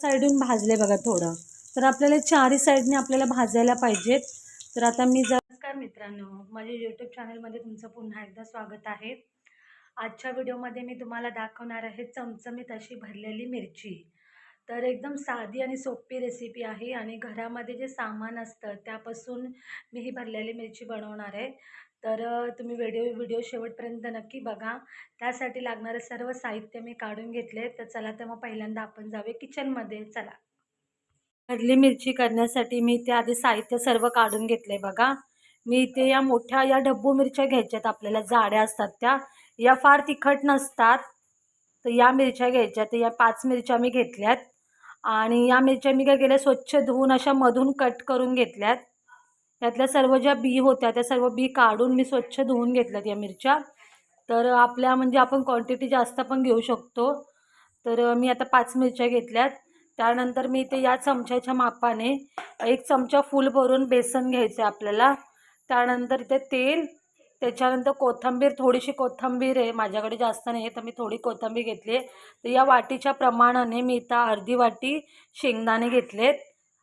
साईडून भाजले बघा थोडं. तर आपल्याला चारही साईडने आपल्याला भाजायला पाहिजेत. तर आता मी जर नमस्कार मित्रांनो माझ्या यूट्यूब चॅनलमध्ये तुमचं पुन्हा एकदा स्वागत आहे. आजच्या व्हिडिओमध्ये मी तुम्हाला दाखवणार आहे चमचमीत अशी भरलेली मिरची. तर एकदम साधी आणि सोपी रेसिपी आहे आणि घरामध्ये जे सामान असतं त्यापासून मी ही भरलेली मिरची बनवणार आहे. तर तुम्ही व्हिडिओ व्हिडिओ शेवटपर्यंत नक्की बघा. त्यासाठी लागणारं सर्व साहित्य मी काढून घेतले तर चला तर मग पहिल्यांदा आपण जाऊया किचनमध्ये. चला. भरली मिरची करण्यासाठी मी ते आधी साहित्य सर्व काढून घेतले बघा. मी इथे या मोठ्या या डब्बू मिरच्या घ्यायच्यात आपल्याला जाड्या असतात त्या. या फार तिखट नसतात. तर या मिरच्या घ्यायच्या तर या पाच मिरच्या मी घेतल्यात. आणि या मिरच्या मी काय केल्या? स्वच्छ धुवून अशा मधून कट करून घेतल्यात. यातल्या सर्व ज्या बी होत्या त्या सर्व बी काढून मी स्वच्छ धुवून घेतल्यात या मिरच्या. तर आपल्या म्हणजे आपण क्वांटिटी जास्त पण घेऊ शकतो. तर मी आता पाच मिरच्या घेतल्यात. त्यानंतर मी ते या चमच्याच्या मापाने एक चमचा फुल भरून बेसन घ्यायचं आहे आपल्याला. त्यानंतर इथे तेल त्याच्यानंतर कोथिंबीर थोडीशी कोथिंबीर आहे माझ्याकडे जास्त नाही आहे तर मी थोडी कोथिंबीर घेतली आहे तर या वाटीच्या प्रमाणाने मी इथं अर्धी वाटी शेंगदाणे घेतलेत.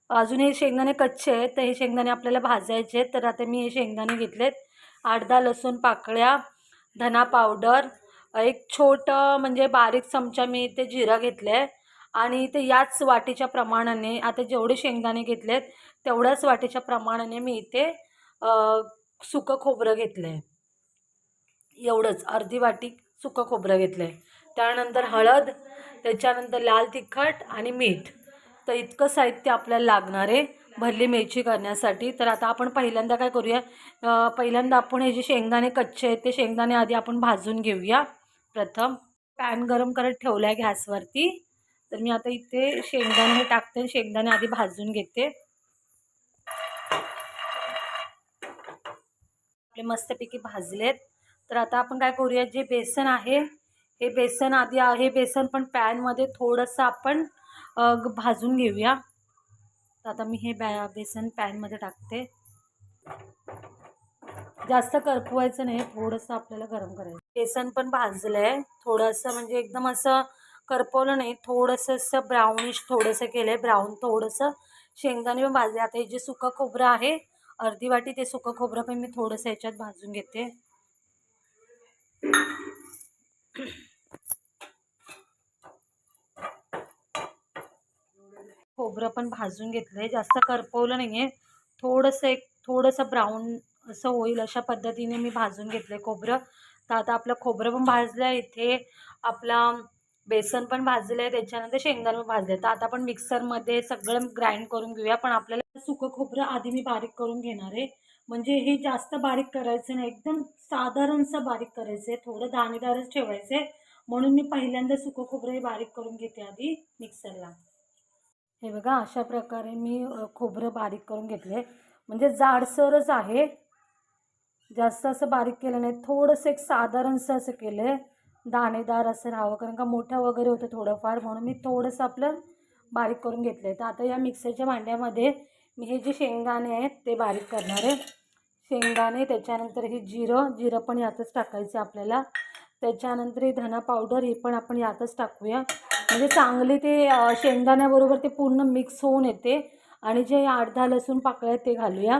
अजून हे शेंगदाणे कच्चे आहेत तर हे शेंगदाणे आपल्याला भाजायचे आहेत. तर आता मी हे शेंगदाणे घेतलेत. आठ दहा लसूण पाकळ्या धना पावडर एक छोटं म्हणजे बारीक चमचा मी इथे जिरा घेतलं आहे आणि ते याच वाटीच्या प्रमाणाने आता जेवढे शेंगदाणे घेतलेत तेवढ्याच वाटीच्या प्रमाणाने मी इथे सुकं खोबरं घेतलं आहे एवढंच अर्धी वाटी सुकं खोबरं घेतलं आहे त्यानंतर हळद त्याच्यानंतर लाल तिखट आणि मीठ. तर इतकं साहित्य आपल्याला लागणार आहे भरली मिरची करण्यासाठी. तर आता आपण पहिल्यांदा काय करूया? पहिल्यांदा आपण हे जे शेंगदाणे कच्चे आहेत ते शेंगदाणे आधी आपण भाजून घेऊया. प्रथम पॅन गरम करत ठेवला आहे गॅसवरती. तर मी आता इथे शेंगदाणे हे टाकते शेंगदाणे आधी भाजून घेते. आपले मस्तपैकी भाजलेत. तर आता आपण काय करूया? जे बेसन आहे हे बेसन आधी हे बेसन पण पॅनमध्ये थोडंसं आपण भाजून घेऊया. तर आता मी हे बॅ बेसन पॅनमध्ये टाकते. जास्त करपवायचं नाही थोडंसं आपल्याला गरम करायचं. बेसन पण भाजलं आहे थोडंसं म्हणजे एकदम असं करपवलं नाही थोडंसं असं ब्राऊनिश थोडंसं केलं आहे ब्राऊन थोडंसं. शेंगदाणे पण भाजले. आता हे जे सुकं खोबरं आहे अर्धी वाटी ते सुकं खोबरं पण मी थोडंसं याच्यात भाजून घेते. खोबरं पण भाजून घेतलं आहे जास्त करपवलं नाही आहे थोडंसं एक थोडंसं ब्राऊन असं होईल अशा पद्धतीने मी भाजून घेतलं आहे खोबरं. तर आता आपलं खोबरं पण भाजलं आहे इथे आपला बेसन पण भाजलं आहे त्याच्यानंतर शेंगदाणे पण भाजले तर आता आपण मिक्सरमध्ये सगळं ग्राइंड करून घेऊया. पण आपल्याला सुकं खोबरं आधी मी बारीक करून घेणार आहे. म्हणजे हे जास्त बारीक करायचं नाही. एकदम साधारणसं बारीक करायचं आहे थोडं दाणेदारच ठेवायचं आहे म्हणून मी पहिल्यांदा सुकं खोबरं हे बारीक करून घेते आधी मिक्सरला. हे बघा अशा प्रकारे मी खोबरं बारीक करून घेतले म्हणजे जाडसरच आहे. जास्त असं बारीक केलं नाही. थोडंसं एक साधारणसं असं केलं आहे दाणेदार असं राहावं. कारण का मोठं वगैरे होतं थोडंफार. म्हणून मी थोडंसं आपलं बारीक करून घेतलं आहे तर आता या मिक्सरच्या भांड्यामध्ये मी हे जे शेंगदाणे आहेत ते बारीक करणार आहे. शेंगदाणे त्याच्यानंतर हे जिरं. जिरं पण यातच टाकायचं आपल्याला. त्याच्यानंतर हे धना पावडर हे पण आपण यातच टाकूया. म्हणजे चांगले ते शेंगदाण्याबरोबर ते पूर्ण मिक्स होऊन येते. आणि जे आठ दहा लसूण पाकळ्या ते घालूया.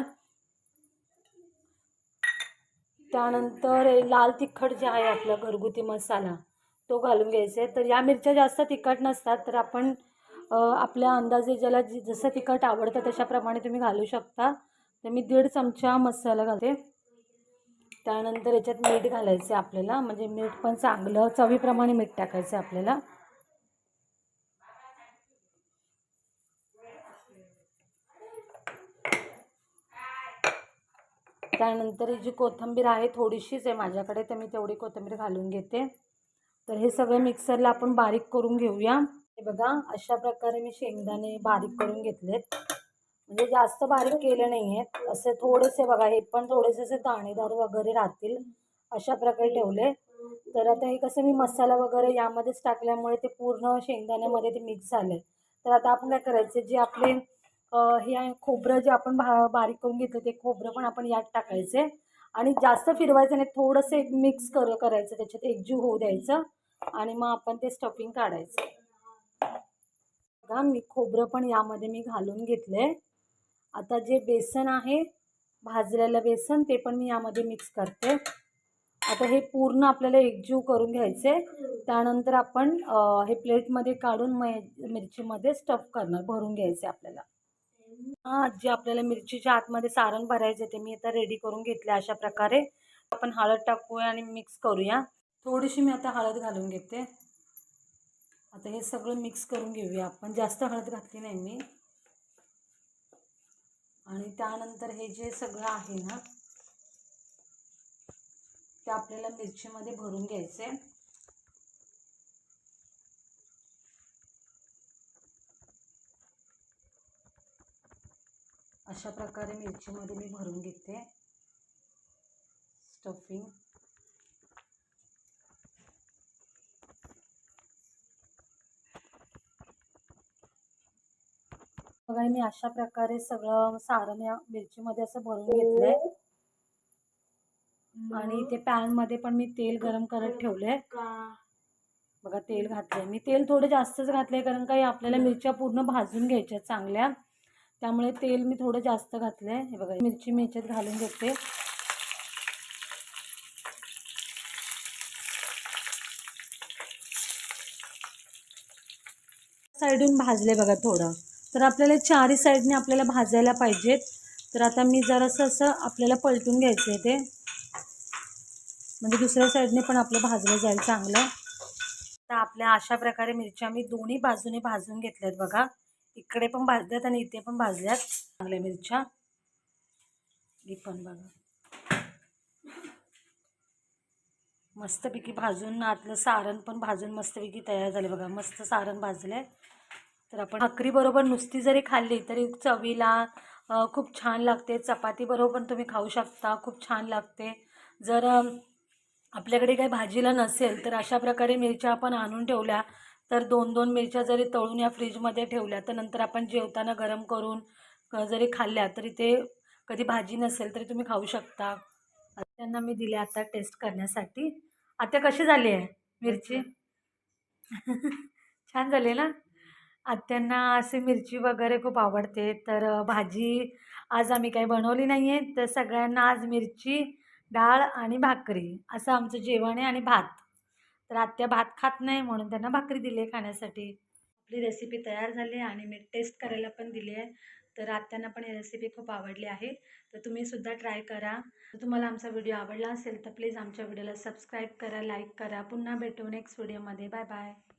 त्यानंतर लाल तिखट जे आहे आपला घरगुती मसाला तो घालून घ्यायचा आहे. तर या मिरच्या जास्त तिखट नसतात तर आपण आपल्या अंदाजे ज्याला जी जसं तिखट आवडतं तशाप्रमाणे तुम्ही घालू शकता. तर मी दीड चमचा मसाला घालते. त्यानंतर याच्यात मीठ घालायचं आहे आपल्याला. म्हणजे मीठ पण चांगलं चवीप्रमाणे मीठ टाकायचं आहे आपल्याला. त्यानंतर ही जी कोथिंबीर आहे थोडीशीच आहे माझ्याकडे तर मी तेवढी कोथिंबीर घालून घेते. तर हे सगळं मिक्सरला आपण बारीक करून घेऊया. हे बघा अशा प्रकारे मी शेंगदाणे बारीक करून घेतलेत. म्हणजे जास्त बारीक केले नाही आहेत असे थोडेसे बघा हे पण थोडेसे असे दाणेदार वगैरे राहतील. अशा प्रकारे ठेवले. तर आता हे कसं मी मसाला वगैरे यामध्येच टाकल्यामुळे ते पूर्ण शेंगदाण्यामध्ये ते मिक्स झाले तर आता आपण काय करायचं जे आपले हे खोबरं जे आपण भा बारीक करून घेतलं ते खोबरं पण आपण यात टाकायचे. आणि जास्त फिरवायचं नाही थोडंसं एक मिक्स कर करायचं त्याच्यात एकजीव होऊ द्यायचं. आणि मग आपण ते स्टफिंग काढायचं. बघा मी खोबरं पण यामध्ये मी घालून घेतले आता जे बेसन आहे भाजलेलं बेसन ते पण मी यामध्ये मिक्स करते. आता हे पूर्ण आपल्याला एकजीव करून घ्यायचे. त्यानंतर आपण हे प्लेटमध्ये काढून मै मिरचीमध्ये स्टफ करणार भरून घ्यायचे आपल्याला. हा जे आपल्याला मिरचीच्या आतमध्ये सारण भरायचे ते मी आता रेडी करून घेतले अशा प्रकारे. आपण हळद टाकूया आणि मिक्स करूया. थोडीशी मी आता हळद घालून घेते. आता हे सगळं मिक्स करून घेऊया आपण. जास्त हळद घातली नाही मी. आणि त्यानंतर हे जे सगळं आहे ना ते आपल्याला मिरचीमध्ये भरून घ्यायचे अशा प्रकारे मिरचीमध्ये मी भरून घेते. स्टफिंग बघा मी अशा प्रकारे सगळं सारण या मिरचीमध्ये असं भरून घेतलंय. आणि ते पॅनमध्ये पण मी तेल गरम करत ठेवलंय. बघा तेल घातलंय. मी तेल थोडं जास्तच घातलंय कारण काही आपल्याला मिरच्या पूर्ण भाजून घ्यायच्या चांगल्या. त्यामुळे तेल मी थोडं जास्त घातलं आहे हे बघा मिरची मी याच्यात घालून घेते. साईडून भाजले बघा थोडं. तर आपल्याला चारही साईडने आपल्याला भाजायला पाहिजेत. तर आता मी जरासं असं आपल्याला पलटून घ्यायचं आहे ते. म्हणजे दुसऱ्या साईडने पण आपलं भाजलं जाईल चांगलं. तर आपल्या अशा प्रकारे मिरच्या मी दोन्ही बाजूने भाजून घेतल्यात बघा. इकडे पण भाजल्यात आणि इथे पण भाजल्यात. चांगल्या मिरच्या. ही पण बघा. मस्तपैकी भाजून आतलं सारण पण भाजून मस्तपैकी तयार झाले बघा. मस्त सारण भाजलंय. तर आपण भाकरीबरोबर नुसती जरी खाल्ली तरी चवीला खूप छान लागते. चपातीबरोबर पण तुम्ही खाऊ शकता. खूप छान लागते. जर आपल्याकडे काही भाजीला नसेल तर अशा प्रकारे मिरच्या आपण आणून ठेवल्या तर दोन दोन मिरच्या जरी तळून या फ्रीजमध्ये ठेवल्या तर नंतर आपण जेवताना गरम करून जरी खाल्ल्या तरी ते कधी भाजी नसेल तरी तुम्ही खाऊ शकता. त्यांना मी दिले आता टेस्ट करण्यासाठी. आता कशी झाली आहे मिरची? छान झाली ना? आत्यांना असे मिरची वगैरे खूप आवडते. तर भाजी आज आम्ही काही बनवली नाही आहे तर सगळ्यांना आज मिरची डाळ आणि भाकरी असं आमचं जेवण आहे आणि भात. तर आत्या भात खात नाही म्हणून त्यांना भाकरी दिली आहे खाण्यासाठी. आपली रेसिपी तयार झाली आणि मी टेस्ट करायला पण दिली आहे तर आत्यांना पण ही रेसिपी खूप आवडली आहे. तर तुम्ही सुद्धा ट्राय करा. तुम्हाला आमचा व्हिडिओ आवडला असेल तर प्लीज आमच्या व्हिडिओला सबस्क्राईब करा लाईक करा. पुन्हा भेटू नेक्स्ट व्हिडिओमध्ये बाय बाय